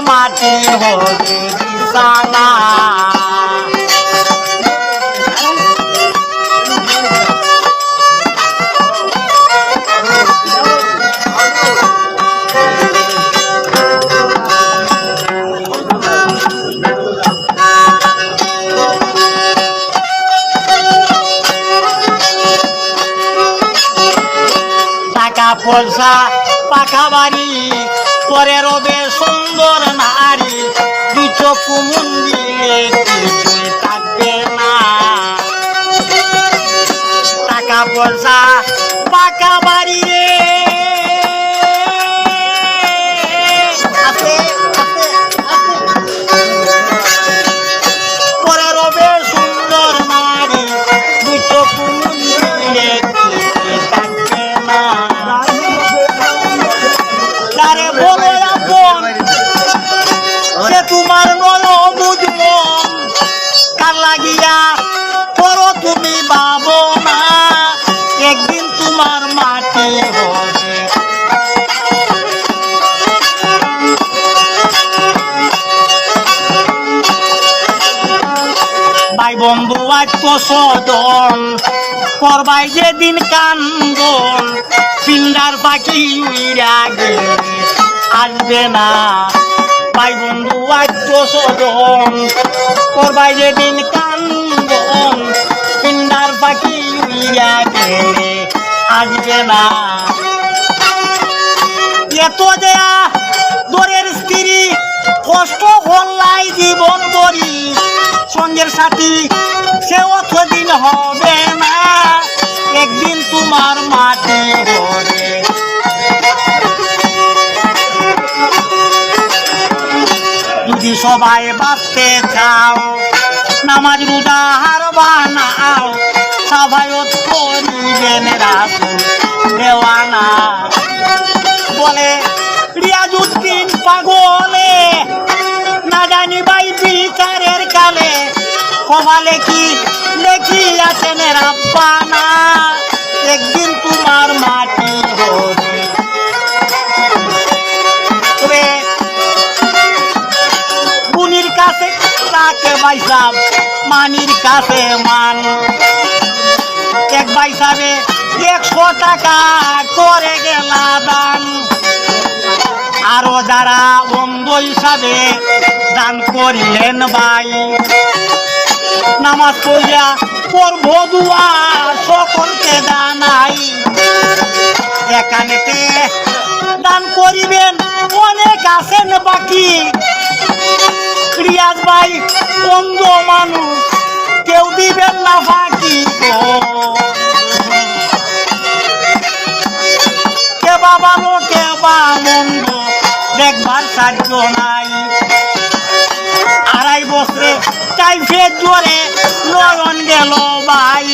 মাটি হবে বিছানা পয়সা পাকা বাড়ি পরে রবে সুন্দর নারী দু চোখ মন্দিরে থাকবে না। টাকা পয়সা পাকা বাড়ি ভাই বন্ধু আত্মসদন করবাই যেদিন কান্দন, পিন্ডার পাখি উইরা গেলে আসবে না। ভাই বন্ধু আত্মসদন করবাই যেদিন কান্দন, পিন্ডার পাখি উইরা আসবে না। এত দেয়া দরের স্ত্রী কষ্ট হল্লাই জীবন করি সঙ্গের সাথী সে অতদিন হবে না। একদিন তোমার মাটি যদি সবাই বাঁচতে চাও, নামাজ রোজা হার বানাও। সবাইত করিবেন রাসুল, দেওয়ানা। বলে রিয়াজুদ্দিন পাগলে, না জানি ভাই বিচারের কালে কমালে কি লেখি আছেন রাব্বানা? একদিন তোমার মাটি হবে কাছে তাকে বাইসাব মানির কাছে মান এক বাইসাবে একশো টাকা করে গেলা আরও যারা অন্ধ হিসাবে দান করিলেন ভাই। নামাজ পড়িয়া করব দুয়া সকলকে দানাই এখানেতে দান করিবেন অনেক আছেন বাকি। রিয়াজ ভাই অন্ধ মানুষ। কেউ দিবেন না ফাঁকি কে বাবা ভালো কে বা মন্দ, দেখবার সাহায্য নাই। আড়াই বছরে টাইফের জোরে নয়ন গেল ভাই।